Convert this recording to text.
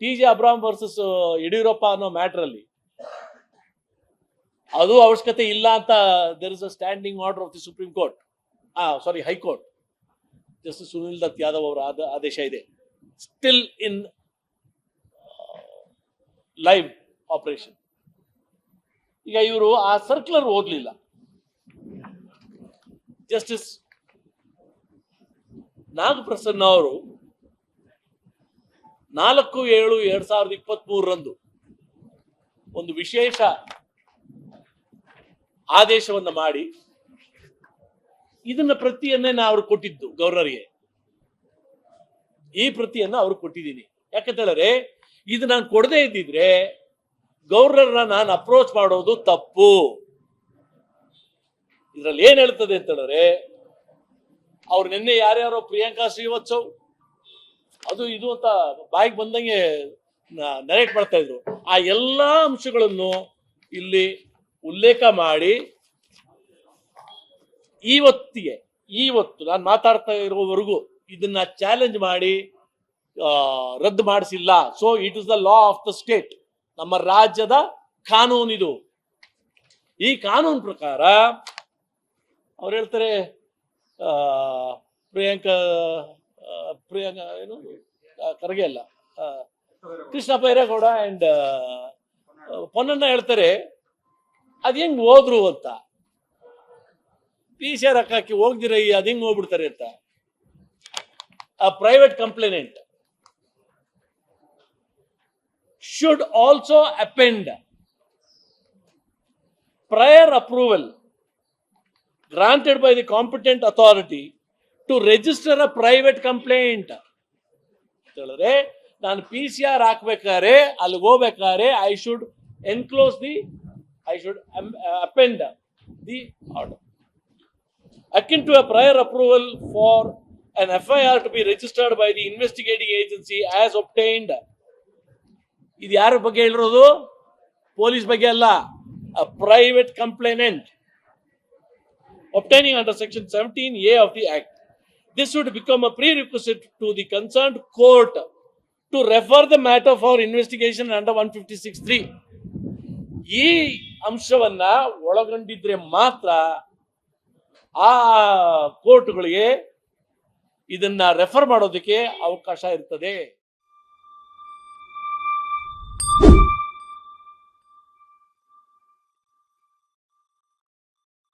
T J Abraham versus Yediyurappa ಅನ್ನೋ ಮ್ಯಾಟ್ರಲ್ಲಿ ಅದು ಅವಶ್ಯಕತೆ ಇಲ್ಲ ಅಂತ there is a standing order of the Supreme Court uh sorry High Court Justice Sunil Dutt Yadav ಅವರ ಆದ- ಆದೇಶ ಇದೆ. ಸ್ಟಿಲ್ ಇನ್ ಲೈವ್ ಆಪರೇಷನ್ ಈಗ ಇವರು ಆ ಸರ್ಕ್ಯುಲರ್ ಓದಲಿಲ್ಲ. ಜಸ್ಟಿಸ್ ನಾಗಪ್ರಸನ್ನ ಅವರು ನಾಲ್ಕು, ಏಳು, ಎರಡ್ ಸಾವಿರದ ಇಪ್ಪತ್ತ್ ಮೂರರಂದು ಒಂದು ವಿಶೇಷ ಆದೇಶವನ್ನು ಮಾಡಿ ಇದನ್ನ ಪ್ರತಿಯನ್ನೇ ನಾ ಅವ್ರು ಕೊಟ್ಟಿದ್ದು ಗೌರ್ನರ್ಗೆ. ಈ ಪ್ರತಿಯನ್ನ ಅವ್ರು ಕೊಟ್ಟಿದ್ದೀನಿ. ಯಾಕಂತ ಹೇಳಿದ್ರೆ, ಇದು ನಾನು ಕೊಡದೇ ಇದ್ದಿದ್ರೆ ಗೌರ್ನರ್ನ ನಾನು ಅಪ್ರೋಚ್ ಮಾಡೋದು ತಪ್ಪು. ಇದ್ರಲ್ಲಿ ಏನ್ ಹೇಳ್ತದೆ ಅಂತ ಹೇಳಿದ್ರೆ, ಅವ್ರು ನಿನ್ನೆ ಯಾರ್ಯಾರೋ ಪ್ರಿಯಾಂಕಾ ಶ್ರೀವತ್ಸವ್ ಅದು ಇದು ಅಂತ ಬಾಯಿಗೆ ಬಂದಂಗೆ ನರೇಟ್ ಮಾಡ್ತಾ ಇದ್ರು. ಆ ಎಲ್ಲಾ ಅಂಶಗಳನ್ನು ಇಲ್ಲಿ ಉಲ್ಲೇಖ ಮಾಡಿ ಇವತ್ತಿಗೆ ಇವತ್ತು ನಾನು ಮಾತಾಡ್ತಾ ಇರುವವರೆಗೂ ಇದನ್ನ ಚಾಲೆಂಜ್ ಮಾಡಿ ರದ್ದು ಮಾಡಿಸಿಲ್ಲ. So it is the law of the state ನಮ್ಮ ರಾಜ್ಯದ ಕಾನೂನಿದು ಈ ಕಾನೂನು ಪ್ರಕಾರ ಅವ್ರು ಹೇಳ್ತಾರೆ ಪ್ರಿಯಾಂಕಾ ಪ್ರಿಯಾಂಕಾ ಏನು? ಕರ್ಗೆ ಅಲ್ಲ. ಕೃಷ್ಣ ಬೈರೇಗೌಡ ಅಂಡ್ ಪೊನ್ನಣ್ಣ ಹೇಳ್ತಾರೆ, ಅದ್ ಹೆಂಗ್ ಹೋದ್ರು ಅಂತ? ಪಿ ಸಿ ಆರ್ ಹಾಕಿ ಹೋಗ್ದಿರ ಅದ್ ಹೆಂಗ್ ಹೋಗ್ಬಿಡ್ತಾರೆ ಅಂತ? A private complainant should also append prior approval granted by the competent authority to register a private complaint ಹೇಳಿದ್ರೆ ನಾನು ಪಿ ಸಿ ಆರ್ ಹಾಕ್ಬೇಕಾದ್ರೆ, ಅಲ್ಲಿ ಹೋಗ್ಬೇಕಾದ್ರೆ I should enclose the I should append the order akin to a prior approval for an F I R to be registered by the investigating agency as obtained ಇದು ಯಾರ ಬಗ್ಗೆ ಹೇಳಿರೋದು? Police ಬಗ್ಗೆ ಅಲ್ಲ a private complainant obtaining under section seventeen A of the act This would become a prerequisite to the concerned court to refer the matter for investigation under 156.3. ಈ ಅಂಶವನ್ನ ಒಳಗೊಂಡಿದ್ರೆ ಮಾತ್ರ ಆ ಕೋರ್ಟ್ಗಳಿಗೆ ಇದನ್ನ ರೆಫರ್ ಮಾಡೋದಕ್ಕೆ ಅವಕಾಶ ಇರ್ತದೆ